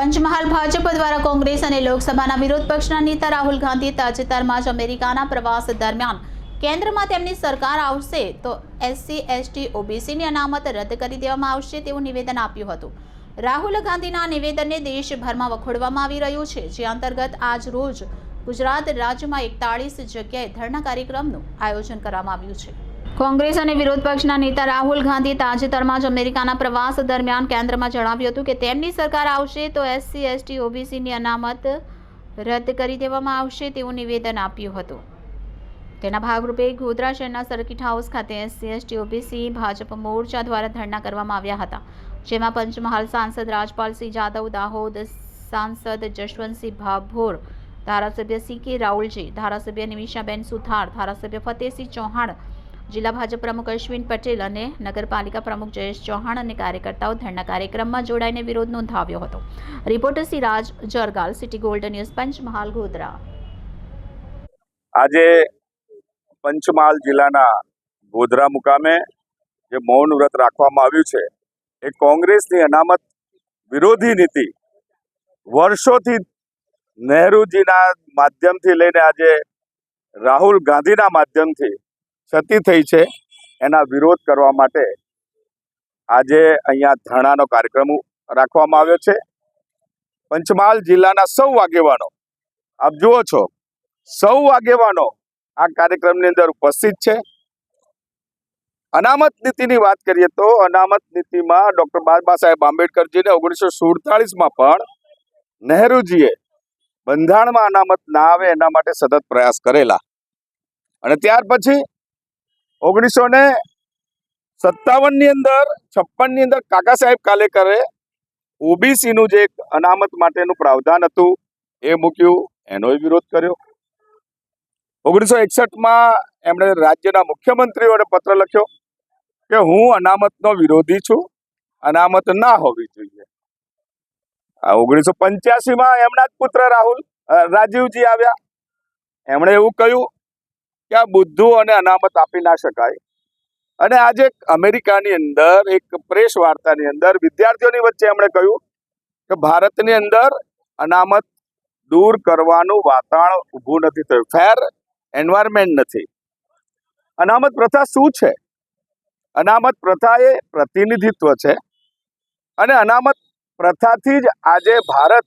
પંચમહાલ ભાજપ દ્વારા કોંગ્રેસ અને લોકસભાના વિરોધ પક્ષના નેતા રાહુલ ગાંધીએ તાજેતરમાં જ અમેરિકાના પ્રવાસ દરમિયાન કેન્દ્રમાં તેમની સરકાર આવશે તો એસસી, એસટી, ઓબીસીની અનામત રદ કરી દેવામાં આવશે તેવું નિવેદન આપ્યું હતું. રાહુલ ગાંધીના નિવેદનને દેશભરમાં વખોડવામાં આવી રહ્યું છે, જે અંતર્ગત આજ રોજ ગુજરાત રાજ્યમાં એકતાળીસ જગ્યાએ ધરણા કાર્યક્રમનું આયોજન કરવામાં આવ્યું છે. કોંગ્રેસ અને વિરોધ પક્ષના નેતા રાહુલ ગાંધી તાજેતરમાં જ અમેરિકાના પ્રવાસ દરમિયાન કેન્દ્રમાં જણાવ્યું હતું કે તેમની સરકાર આવશે તો એસસી, એસટી, ઓબીસીની અનામત રદ કરી દેવામાં આવશે તેવું નિવેદન આપ્યું હતું. તેના ભાગરૂપે ગોધરા શહેરના સર્કિટ હાઉસ ખાતે એસસી, એસટી, ઓબીસી, ભાજપ મોરચા દ્વારા ધરણા કરવામાં આવ્યા હતા, જેમાં પંચમહાલ સાંસદ રાજપાલસિંહ જાદવ, દાહોદ સાંસદ જશવંતસિંહ ભાભોર, ધારાસભ્ય સી કે રાહુલજી, ધારાસભ્ય નિમિષાબેન સુથાર, ધારાસભ્ય ફતેહસિંહ ચૌહાણ જિલ્લા ભાજપ પ્રમુખ અશ્વિન પટેલ અને નગરપાલિકા પ્રમુખ જયેશ ચૌહાણ અને કાર્યકર્તાઓ ધરના કાર્યક્રમમાં જોડાઈને વિરોધ નોંધાવ્યો હતો. Reporter Siraj Jargal, city gold news, Panchmahal, Godhra. આજે પંચમહાલ જિલ્લાના ગોધરા મુકામે જે મૌન વ્રત રાખવામાં આવ્યું છે, એ કોંગ્રેસની અનામત વિરોધી નીતિ વર્ષોથી નહેરુજીના માધ્યમથી લઈને આજે રાહુલ ગાંધીના માધ્યમથી ક્ષતિ થઈ છે, એના વિરોધ કરવા માટે આજે અહીંયા ધરણાનો કાર્યક્રમ રાખવામાં આવ્યો છે. પંચમહાલ જિલ્લાના સૌ આગેવાનો, આપ જુઓ છો, સૌ આગેવાનો આ કાર્યક્રમની અંદર ઉપસ્થિત છે. અનામત નીતિની વાત કરીએ તો અનામત નીતિમાં ડૉક્ટર બાબા સાહેબ આંબેડકરજીને ઓગણીસો સુડતાળીસમાં પણ નહેરુજીએ બંધારણમાં અનામત ના આવે એના માટે સતત પ્રયાસ કરેલા. અને ત્યાર પછી ઓગણીસો ને સત્તાવનની અંદર, છપ્પનની અંદર કાકા સાહેબ કાલેકરે ઓબીસીનું જે એક અનામત માટેનું પ્રાવધાન હતું, એ મૂક્યું એનોય વિરોધ કર્યો. ઓગણીસો એકસઠમાં એમણે રાજ્યના મુખ્યમંત્રીઓને પત્ર લખ્યો કે હું અનામતનો વિરોધી છું, અનામત ના હોવી જોઈએ. ઓગણીસો પંચ્યાસીમાં એમના જ પુત્ર રાહુલ રાજીવજી આવ્યા. એમણે એવું કહ્યું કે આ બુદ્ધુ અને અનામત આપી ના શકાય. અને આજે અમેરિકાની અંદર એક પ્રેસ વાર્તાની અંદર વિદ્યાર્થીઓની વચ્ચે એમણે કહ્યું કે ભારતની અંદર અનામત દૂર કરવાનું વાતાવરણ ઊભું નથી થયું. ફેર એન્વાયરમેન્ટ નથી. અનામત પ્રથા શું છે? અનામત પ્રથા એ પ્રતિનિધિત્વ છે. અને અનામત પ્રથાથી જ આજે ભારત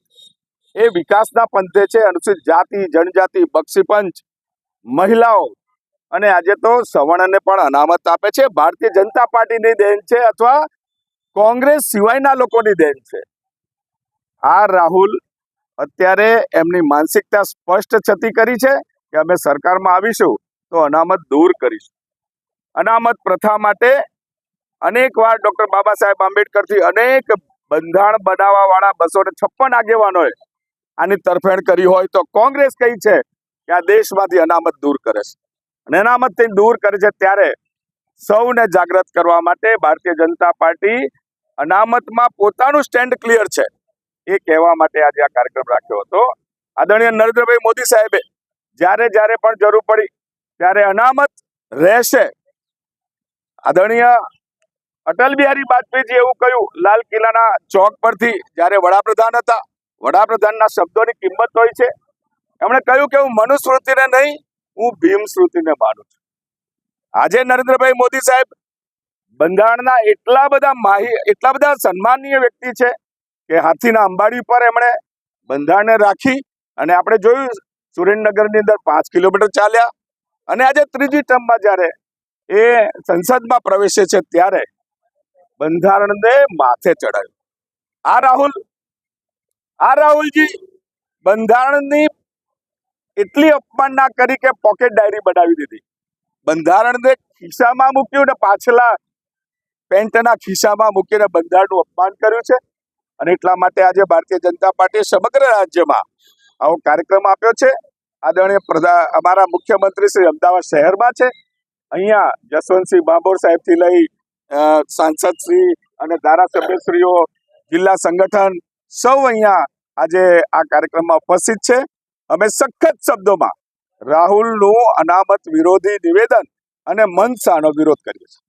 એ વિકાસના પંથે છે. અનુસૂચિત જાતિ, જનજાતિ, બક્ષીપંચ મહિલાઓ. અને આજે તો સવર્ણને પણ અનામત આપે છે. ભારતીય જનતા પાર્ટીની દેન છે અથવા કોંગ્રેસ સિવાયના લોકોની દેન છે. આ રાહુલ, અત્યારે એમની માનસિકતા સ્પષ્ટ છતી કરી છે કે અમે સરકારમાં આવીશું તો અનામત દૂર કરીશું. અનામત પ્રથા માટે અનેક વાર ડોક્ટર બાબા સાહેબ આંબેડકરથી અનેક બંધારણ બનાવવા વાળા બસો ને છપ્પન આગેવાનોએ આની તરફેણ કરી હોય તો કોંગ્રેસ કઈ છે? કે આ દેશમાંથી અનામત દૂર કરે છે. અને અનામતથી દૂર કરે છે ત્યારે સૌને જાગૃત કરવા માટે ભારતીય જનતા પાર્ટી અનામતમાં પોતાનું સ્ટેન્ડ ક્લિયર છે. એ કહેવા માટે આજે આ કાર્યક્રમ રાખ્યો હતો. આદરણીય નરેન્દ્રભાઈ મોદી સાહેબે જ્યારે જ્યારે પણ જરૂર પડી ત્યારે અનામત રહેશે. આદરણીય અટલ બિહારી વાજપેયીજી એવું કહ્યું, લાલ કિલ્લાના ચોક પરથી જ્યારે વડાપ્રધાન હતા, વડાપ્રધાનના શબ્દોની કિંમત હોય છે. એમણે કહ્યું કે હું મનુસ્મૃતિને નહીં, હું ભીમ સ્મૃતિને માનું છું. આજે નરેન્દ્રભાઈ મોદી સાહેબ બંધારણના એટલા બધા માહી, એટલા બધા સન્માનીય વ્યક્તિ છે કે હાથીના અંબાડી પર એમણે બંધારણને રાખી અને આપણે જોયું સુરેન્દ્રનગરની અંદર પાંચ કિલોમીટર ચાલ્યા અને આજે ત્રીજી ટર્મમાં જ્યારે એ સંસદમાં પ્રવેશે છે ત્યારે બંધારણને માથે ચડાવ્યું આ રાહુલ, આ રાહુલજી બંધારણની એટલી અપમાનના કરી કે પોકેટ ડાયરી બનાવી દીધી. બંધારણને ખિસ્સામાં મૂક્યું ને પાછલા પેન્ટના ખિસ્સામાં મૂકીને બંધારણનું અપમાન કર્યું છે. અને એટલા માટે આજે ભારતીય જનતા પાર્ટી સમગ્ર રાજ્યમાં આવો કાર્યક્રમ આપ્યો છે. આદરણીય પ્રધા અમારા મુખ્યમંત્રી શ્રી અમદાવાદ શહેરમાં છે. અહીંયા જસવંતસિંહ બાંભોર સાહેબથી લઈ અ, સાંસદશ્રી અને ધારાસભ્યશ્રીઓ જિલ્લા સંગઠન સૌ અહીંયા આજે આ કાર્યક્રમમાં ઉપસ્થિત છે. અમે સખત શબ્દોમાં રાહુલનું અનામત વિરોધી નિવેદન અને મનસાનો વિરોધ કરીએ છીએ.